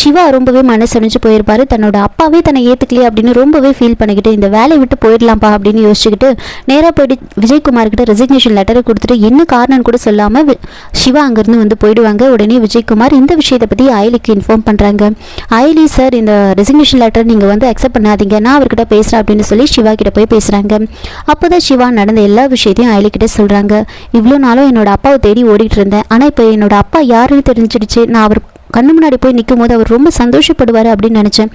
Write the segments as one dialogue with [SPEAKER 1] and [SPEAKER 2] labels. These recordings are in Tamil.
[SPEAKER 1] சிவா ரொம்பவே மனசடைஞ்சு போயிருப்பாரு. தன்னோட அப்பாவே தன்னை ஏத்துக்கலையே அப்படின்னு ரொம்பவே ஃபீல் பண்ணிக்கிட்டு இந்த வேலையை விட்டு போயிடலாம்ப்பா அப்படின்னு யோசிச்சுக்கிட்டு நேராக போயிட்டு விஜயகுமார் கிட்ட ரெசிக்னேஷன் லெட்டரை கொடுத்துட்டு என்ன காரணம் கூட சொல்லாம சிவா அங்கேருந்து வந்து போயிடுவாங்க. உடனே விஜயகுமார் இந்த விஷயத்தை பத்தி அயலிக்கு இன்ஃபார்ம் பண்றாங்க. அயலி சார் இந்த ரெசிக்னேஷன் லெட்டர் நீங்க வந்து அக்செப்ட் பண்ணாதீங்க. நான் அவர்கிட்ட பேசுறேன் அப்படின்னு சொல்லி சிவா கிட்ட போய் பேசுறாங்க. அப்போதான் சிவா நடந்த எல்லா விஷயத்தையும் அயலி கிட்ட சொல்றாங்க. இவ்வளோ நாளும் என்னோட அப்பாவை தேடி ஓடிட்டு இருந்தேன். ஆனா இப்போ என்னோட அப்பா யாருன்னு தெரிஞ்சிடுச்சு. நான் அவர் கண்ணு முன்னாடி போய் நிற்கும் போது அவர் ரொம்ப சந்தோஷப்படுவார் அப்படின்னு நினச்சேன்.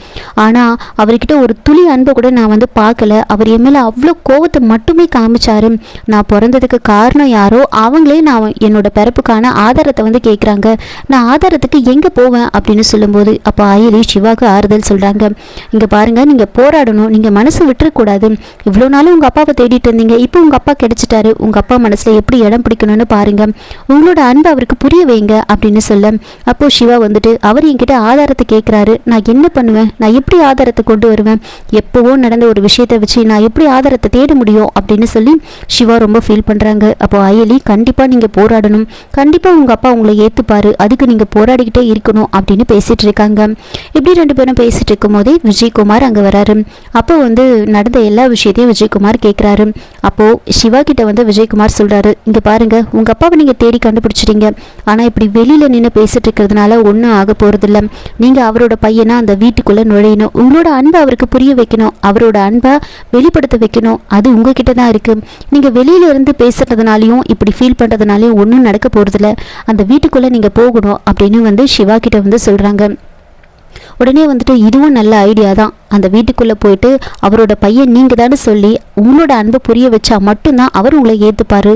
[SPEAKER 1] ஆனால் அவர்கிட்ட ஒரு துளி அன்பை கூட நான் வந்து பார்க்கல. அவர் என் மேலே அவ்வளோ கோவத்தை மட்டுமே காமிச்சாரு. நான் பிறந்ததுக்கு காரணம் யாரோ அவங்களே நான் என்னோட பிறப்புக்கான ஆதாரத்தை வந்து கேட்குறாங்க நான் ஆதாரத்துக்கு எங்கே போவேன் அப்படின்னு சொல்லும்போது அப்போ ஆயிலி சிவாவுக்கு ஆறுதல் சொல்கிறாங்க இங்கே பாருங்கள் நீங்கள் போராடணும். நீங்கள் மனசு விட்டுறக்கூடாது. இவ்வளோ நாளும் உங்கள் அப்பாவை தேடிட்டு இருந்தீங்க. இப்போ உங்கள் அப்பா கிடைச்சிட்டாரு. உங்கள் அப்பா மனசில் எப்படி இடம் பிடிக்கணும்னு பாருங்க. உங்களோட அன்பை அவருக்கு புரிய வைங்க அப்படின்னு சொல்ல. அப்போ சிவா வந்துட்டு அவர் என்கிட்ட ஆதாரத்தை கேட்குறாரு நான் என்ன பண்ணுவேன்? நான் எப்படி ஆதாரத்தை கொண்டு வருவேன்? எப்போவோ நடந்த ஒரு விஷயத்தை வச்சு நான் எப்படி ஆதாரத்தை தேட முடியும் அப்படின்னு சொல்லி சிவா ரொம்ப ஃபீல் பண்ணுறாங்க அப்போ அயலி கண்டிப்பாக நீங்கள் போராடணும். கண்டிப்பாக உங்கள் அப்பா உங்களை ஏற்றுப்பாரு அதுக்கு நீங்கள் போராடிக்கிட்டே இருக்கணும் அப்படின்னு பேசிட்டு இருக்காங்க. இப்படி ரெண்டு பேரும் பேசிட்டு இருக்கும் போதே விஜயகுமார் அங்கே வராரு. அப்போ வந்து நடந்த எல்லா விஷயத்தையும் விஜயகுமார் கேட்குறாரு அப்போ சிவா கிட்ட வந்து விஜயகுமார் சொல்றாரு இங்கே பாருங்க உங்க அப்பாவை நீங்க தேடி கண்டுபிடிச்சிட்டீங்க. ஆனா இப்படி வெளியில நின்று பேசிட்டு இருக்கிறதுனால ஒன்றும் ஆக போகிறதில்ல நீங்கள் அவரோட பையனாக அந்த வீட்டுக்குள்ளே நுழையணும். உங்களோட அன்பை அவருக்கு புரிய வைக்கணும். அவரோட அன்பை வெளிப்படுத்த வைக்கணும். அது உங்ககிட்ட தான் இருக்கு. நீங்கள் வெளியில இருந்து பேசுறதுனாலையும் இப்படி ஃபீல் பண்ணுறதுனாலையும் ஒன்றும் நடக்க போகிறதில்ல அந்த வீட்டுக்குள்ளே நீங்கள் போகணும் அப்படின்னு வந்து சிவா கிட்ட வந்து சொல்கிறாங்க உடனே வந்துட்டு இதுவும் நல்ல ஐடியா தான். அந்த வீட்டுக்குள்ளே போயிட்டு அவரோட பையன் நீங்கள் தானே சொல்லி உங்களோட அன்பை புரிய வச்சா மட்டும்தான் அவர் உங்களை ஏற்றுப்பார்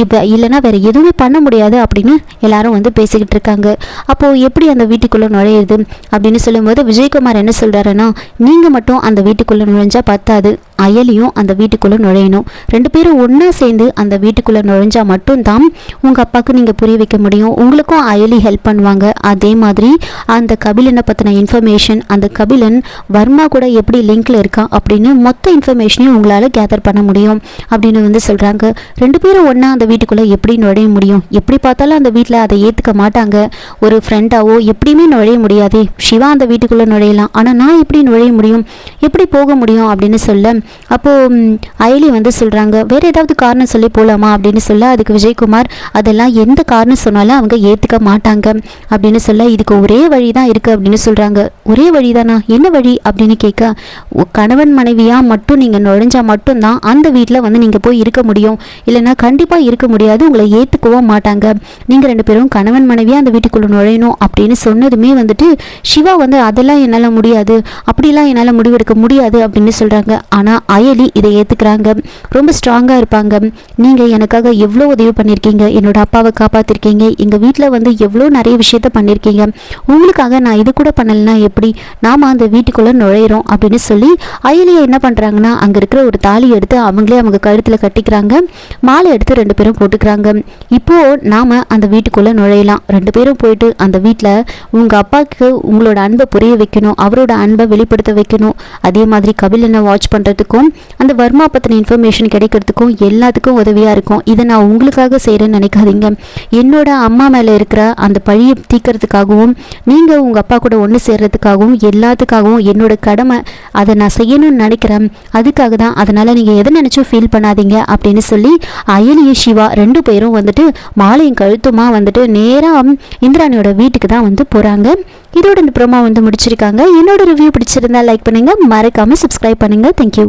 [SPEAKER 1] இப்போ இல்லைன்னா வேறு எதுவுமே பண்ண முடியாது அப்படின்னு எல்லாரும் வந்து பேசிக்கிட்டு இருக்காங்க. அப்போது எப்படி அந்த வீட்டுக்குள்ளே நுழையிறது அப்படின்னு சொல்லும்போது விஜயகுமார் என்ன சொல்கிறாருன்னா நீங்கள் மட்டும் அந்த வீட்டுக்குள்ளே நுழைஞ்சால் பத்தாது. அயலியும் அந்த வீட்டுக்குள்ளே நுழையணும். ரெண்டு பேரும் ஒன்றா சேர்ந்து அந்த வீட்டுக்குள்ளே நுழைஞ்சால் மட்டும்தான் உங்கள் அப்பாவுக்கு நீங்கள் புரிய வைக்க முடியும். உங்களுக்கும் அயலி ஹெல்ப் பண்ணுவாங்க. அதே மாதிரி அந்த கபிலனை பற்றின இன்ஃபர்மேஷன் அந்த கபிலன் வர்மா கூட எப்படி லிங்க்ல இருக்கான் அப்படின்னு மொத்த இன்ஃபர்மேஷனையும் உங்களால் கேதர் பண்ண முடியும் அப்படின்னு வந்து சொல்கிறாங்க ரெண்டு பேரும் ஒன்றா அந்த வீட்டுக்குள்ளே எப்படி நுழைய முடியும்? எப்படி பார்த்தாலும் அந்த வீட்டில் அதை ஏற்றுக்க மாட்டாங்க. ஒரு ஃப்ரெண்டாவோ எப்படியுமே நுழைய முடியாது. சிவா அந்த வீட்டுக்குள்ளே நுழையலாம். ஆனால் நான் எப்படி நுழைய முடியும்? எப்படி போக முடியும் அப்படின்னு சொல்ல அப்போது அயலி வந்து சொல்கிறாங்க வேறு ஏதாவது காரணம் சொல்லி போகலாமா அப்படின்னு சொல்ல அதுக்கு விஜயகுமார் அதெல்லாம் எந்த காரணம் சொன்னாலும் அவங்க ஏற்றுக்க மாட்டாங்க. அப்படின்னு சொல்ல இதுக்கு ஒரே வழி தான் இருக்குது அப்படின்னு சொல்கிறாங்க ஒரே வழி தானா என்ன வழி? அப்படின்னு கேட்க கணவன் மனைவியாக மட்டும் நீங்கள் நுழைஞ்சால் மட்டும்தான் அந்த வீட்டில் வந்து நீங்கள் போய் இருக்க முடியும். இல்லைன்னா கண்டிப்பாக இருக்க முடியாது உங்களை ஏற்றுக்கவும் மாட்டாங்க. நீங்கள் ரெண்டு பேரும் கணவன் மனைவியாக அந்த வீட்டுக்குள்ளே நுழையணும் அப்படின்னு சொன்னதுமே வந்துட்டு சிவா வந்து அதெல்லாம் என்னால் முடியாது அப்படிலாம் என்னால் முடிவெடுக்க முடியாது அப்படின்னு சொல்கிறாங்க ஆனால் அயலி இதை ஏற்றுக்கிறாங்க ரொம்ப ஸ்ட்ராங்காக இருப்பாங்க. நீங்கள் எனக்காக எவ்வளோ உதவி பண்ணியிருக்கீங்க என்னோட அப்பாவை காப்பாற்றிருக்கீங்க எங்கள் வீட்டில் வந்து எவ்வளோ நிறைய விஷயத்த பண்ணியிருக்கீங்க உங்களுக்காக நான் இது கூட பண்ணலைன்னா எப்படி? நாம் அந்த வீட்டுக்குள்ளே நுழையிறோம் அப்படின்னு சொல்லி அயலியை என்ன பண்ணுறாங்கன்னா அங்கே இருக்கிற ஒரு தாலி எடுத்து அவங்களே அவங்க கழுத்தில் கட்டிக்கிறாங்க. மாலை எடுத்து ரெண்டு பேரும் போட்டுக்கிறாங்க. இப்போது நாம் அந்த வீட்டுக்குள்ளே நுழையலாம். ரெண்டு பேரும் போயிட்டு அந்த வீட்டில் உங்கள் அப்பாவுக்கு உங்களோட அன்பை புரிய வைக்கணும் அவரோட அன்பை வெளிப்படுத்த வைக்கணும். அதே மாதிரி கபிலனை வாட்ச் பண்ணுறதுக்கும் அந்த வர்மா பற்றின இன்ஃபர்மேஷன் கிடைக்கிறதுக்கும் எல்லாத்துக்கும் உதவியாக இருக்கும். இதை நான் உங்களுக்காக செய்கிறேன்னு நினைக்காதீங்க. என்னோட அம்மா மேலே இருக்கிற அந்த பழியை தீக்கிறதுக்காகவும் நீங்கள் உங்கள் அப்பா கூட ஒன்று சேர்றதுக்காகவும் எல்லாத்துக்காகவும் என்னோட கடமை அதை நான் செய்யணும்னு நினைக்கிறேன். அதுக்காக தான் அதனால் நீங்கள் எதை நினச்சோ ஃபீல் பண்ணாதீங்க அப்படின்னு சொல்லி அயலியும் சிவா ரெண்டு பேரும் வந்துட்டு மாலையும் கழுத்துமா வந்துட்டு நேராக இந்திராணியோட வீட்டுக்கு தான் வந்து போகிறாங்க இதோட இந்த ப்ரோமா வந்து முடிச்சிருக்காங்க. என்னோட ரிவ்யூ பிடிச்சிருந்தா லைக் பண்ணுங்கள் மறக்காமல் சப்ஸ்கிரைப் பண்ணுங்கள் தேங்க்யூ